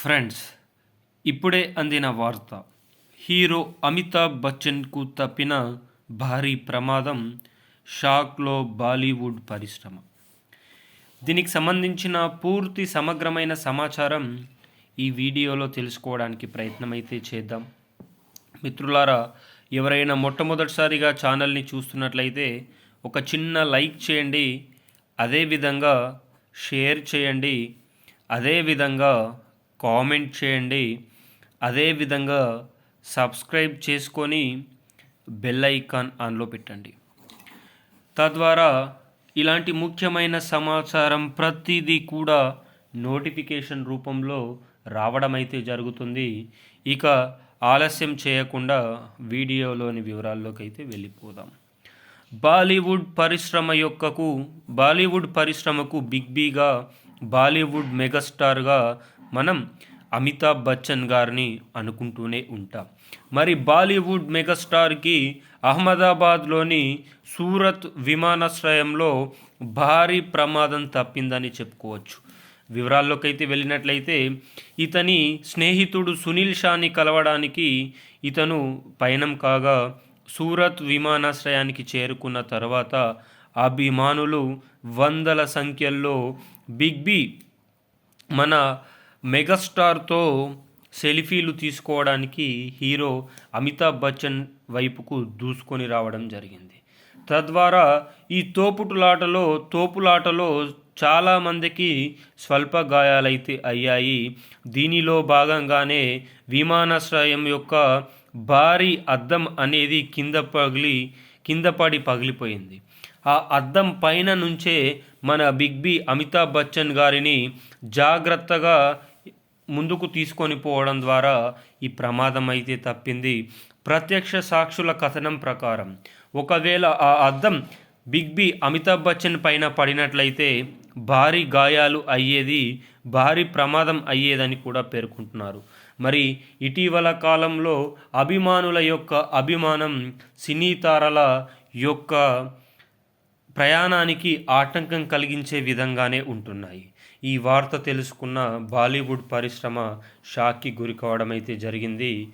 Friends ఇప్పుడే అందిన వార్త. హీరో అమితాబ్ బచ్చన్కు తప్పిన భారీ ప్రమాదం షాక్లో బాలీవుడ్ పరిశ్రమ. దీనికి సంబంధించిన పూర్తి సమగ్రమైన సమాచారం ఈ వీడియోలో తెలుసుకోవడానికి ప్రయత్నమైతే చేద్దాం. మిత్రులారా ఎవరైనా మొట్టమొదటిసారిగా ఛానల్ని చూస్తున్నట్లయితే ఒక చిన్న లైక్ చేయండి అదేవిధంగా షేర్ చేయండి అదేవిధంగా కామెంట్ చేయండి. అదేవిధంగా సబ్స్క్రైబ్ చేసుకొని బెల్ ఐకాన్ ఆన్లో పెట్టండి. తద్వారా ఇలాంటి ముఖ్యమైన సమాచారం ప్రతిదీ కూడా నోటిఫికేషన్ రూపంలో రావడం అయితే జరుగుతుంది. ఇక ఆలస్యం చేయకుండా వీడియోలోని వివరాల్లోకి అయితే వెళ్ళిపోదాం. బాలీవుడ్ పరిశ్రమ యొక్కకు బాలీవుడ్ పరిశ్రమకు బిగ్ బీగా బాలీవుడ్ మెగాస్టార్గా మనం అమితాబ్ బచ్చన్ గారిని అనుకుంటూనే ఉంటాం. మరి బాలీవుడ్ మెగాస్టార్కి అహ్మదాబాద్లోని సూరత్ విమానాశ్రయంలో భారీ ప్రమాదం తప్పిందని చెప్పుకోవచ్చు. వివరాల్లోకి అయితే వెళ్ళినట్లయితే ఇతని స్నేహితుడు సునీల్ షాని కలవడానికి ఇతను పయనం కాగా సూరత్ విమానాశ్రయానికి చేరుకున్న తర్వాత అభిమానులు వందల సంఖ్యల్లో బిగ్ బి మన మెగాస్టార్తో సెల్ఫీలు తీసుకోవడానికి హీరో అమితాబ్ బచ్చన్ వైపుకు దూసుకొని రావడం జరిగింది. తద్వారా ఈ తోపుటులాటలో తోపులాటలో చాలామందికి స్వల్ప గాయాలైతే అయ్యాయి. దీనిలో భాగంగానే విమానాశ్రయం యొక్క భారీ అద్దం అనేది కింద పగిలి కింద పడి పగిలిపోయింది. ఆ అద్దం పైన నుంచే మన బిగ్ బి అమితాబ్ బచ్చన్ గారిని జాగ్రత్తగా ముందుకు తీసుకొని పోవడం ద్వారా ఈ ప్రమాదం అయితే తప్పింది. ప్రత్యక్ష సాక్షుల కథనం ప్రకారం ఒకవేళ ఆ అద్దం బిగ్ బి అమితాబ్ బచ్చన్ పైన పడినట్లయితే భారీ గాయాలు అయ్యేది భారీ ప్రమాదం అయ్యేదని కూడా పేర్కొంటున్నారు. మరి ఇటీవల కాలంలో అభిమానుల యొక్క అభిమానం సినీ తారల యొక్క ప్రయాణానికి ఆటంకం కలిగించే విధంగానే ఉంటున్నాయి. ఈ వార్త తెలుసుకున్న బాలీవుడ్ పరిశ్రమ షాక్కి గురి అయితే జరిగింది.